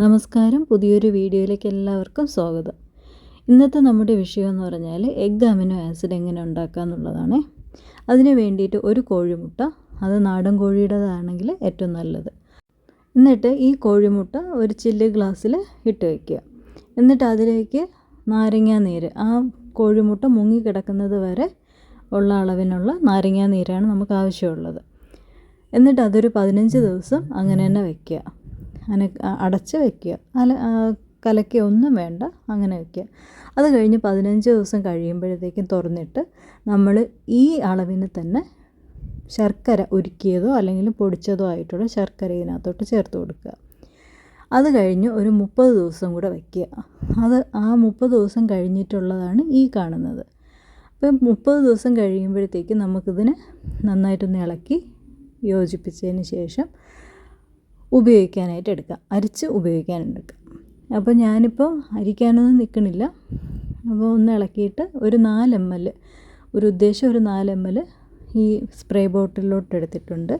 നമസ്കാരം. പുതിയൊരു വീഡിയോയിലേക്ക് എല്ലാവർക്കും സ്വാഗതം. ഇന്നത്തെ നമ്മുടെ വിഷയം എന്ന് പറഞ്ഞാൽ എഗ് അമിനോ ആസിഡ് എങ്ങനെ ഉണ്ടാക്കുക എന്നുള്ളതാണ്. അതിന് വേണ്ടിയിട്ട് ഒരു കോഴിമുട്ട അത് നാടൻ കോഴിയുടേതാണെങ്കിൽ ഏറ്റവും നല്ലത്. എന്നിട്ട് ഈ കോഴിമുട്ട ഒരു ചില്ല് ഗ്ലാസ്സിൽ ഇട്ട് വയ്ക്കുക എന്നിട്ട് അതിലേക്ക് നാരങ്ങാ നീര് ആ കോഴിമുട്ട മുങ്ങിക്കിടക്കുന്നത് വരെ ഉള്ള അളവിനുള്ള നാരങ്ങാ നീരാണ് നമുക്ക് ആവശ്യമുള്ളത്. എന്നിട്ട് അതൊരു പതിനഞ്ച് ദിവസം അങ്ങനെ തന്നെ വയ്ക്കുക അങ്ങനെ അടച്ച് വയ്ക്കുക അല കലക്കി ഒന്നും വേണ്ട അങ്ങനെ വയ്ക്കുക അത് കഴിഞ്ഞ് പതിനഞ്ച് ദിവസം കഴിയുമ്പോഴത്തേക്കും തുറന്നിട്ട് നമ്മൾ ഈ അളവിന് തന്നെ ശർക്കര ഉരുക്കിയതോ അല്ലെങ്കിൽ പൊടിച്ചതോ ആയിട്ടുള്ള ശർക്കര ഇതിനകത്തോട്ട് ചേർത്ത് കൊടുക്കുക. അത് കഴിഞ്ഞ് ഒരു മുപ്പത് ദിവസം കൂടെ വയ്ക്കുക അത് ആ മുപ്പത് ദിവസം കഴിഞ്ഞിട്ടുള്ളതാണ് ഈ കാണുന്നത്. അപ്പം മുപ്പത് ദിവസം കഴിയുമ്പോഴത്തേക്ക് നമുക്കിതിനെ നന്നായിട്ടൊന്ന് ഇളക്കി യോജിപ്പിച്ചതിന് ശേഷം ഉപയോഗിക്കാനായിട്ട് എടുക്കാം അരിച്ച് ഉപയോഗിക്കാൻ എടുക്കാം അപ്പോൾ ഞാനിപ്പോൾ അരിക്കാനൊന്നും നിൽക്കണില്ല. അപ്പോൾ ഒന്ന് ഇളക്കിയിട്ട് ഒരു നാല് എം എൽ ഒരു ഉദ്ദേശം ഒരു നാല് എം എൽ ഈ സ്പ്രേ ബോട്ടിലോട്ട് എടുത്തിട്ടുണ്ട്.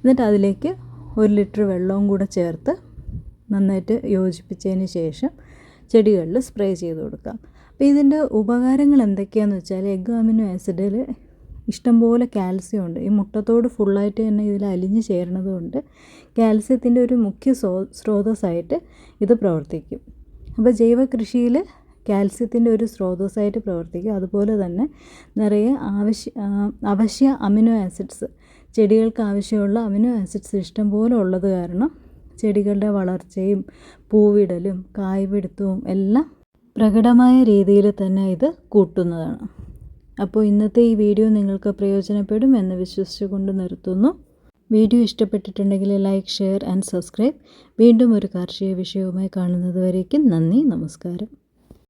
എന്നിട്ട് അതിലേക്ക് ഒരു ലിറ്റർ വെള്ളവും കൂടെ ചേർത്ത് നന്നായിട്ട് യോജിപ്പിച്ചതിന് ശേഷം ചെടികളിൽ സ്പ്രേ ചെയ്ത് കൊടുക്കാം അപ്പോൾ ഇതിന്റെ ഉപകാരങ്ങൾ എന്തൊക്കെയാണെന്ന് വെച്ചാൽ എഗ് അമിനോ ആസിഡിൽ ഇഷ്ടംപോലെ കാൽസ്യം ഉണ്ട്. ഈ മുട്ടത്തോട് ഫുള്ളായിട്ട് തന്നെ ഇതിൽ അലിഞ്ഞ് ചേരുന്നതുകൊണ്ട് കൊണ്ട് കാൽസ്യത്തിന്റെ ഒരു മുഖ്യ സ്രോ സ്രോതസ്സായിട്ട് ഇത് പ്രവർത്തിക്കും. അപ്പോൾ ജൈവ കൃഷിയിൽ കാൽസ്യത്തിന്റെ ഒരു സ്രോതസ്സായിട്ട് പ്രവർത്തിക്കും. അതുപോലെ തന്നെ നിറയെ ആവശ്യ അവശ്യ അമിനോ ആസിഡ്സ് ചെടികൾക്ക് ആവശ്യമുള്ള അമിനോ ആസിഡ്സ് ഇഷ്ടംപോലെ ഉള്ളത് കാരണം ചെടികളുടെ വളർച്ചയും പൂവിടലും കായ്പിടുത്തവും എല്ലാം പ്രകടമായ രീതിയിൽ തന്നെ ഇത് കൂട്ടുന്നതാണ്. അപ്പോൾ ഇന്നത്തെ ഈ വീഡിയോ നിങ്ങൾക്ക് പ്രയോജനപ്പെടും എന്ന് വിശ്വസിച്ചുകൊണ്ട് നിർത്തുന്നു. വീഡിയോ ഇഷ്ടപ്പെട്ടിട്ടുണ്ടെങ്കിൽ ലൈക്ക് ഷെയർ ആൻഡ് സബ്സ്ക്രൈബ്. വീണ്ടും ഒരു കാർഷിക വിഷയവുമായി കാണുന്നത് വരേക്കും നന്ദി നമസ്കാരം.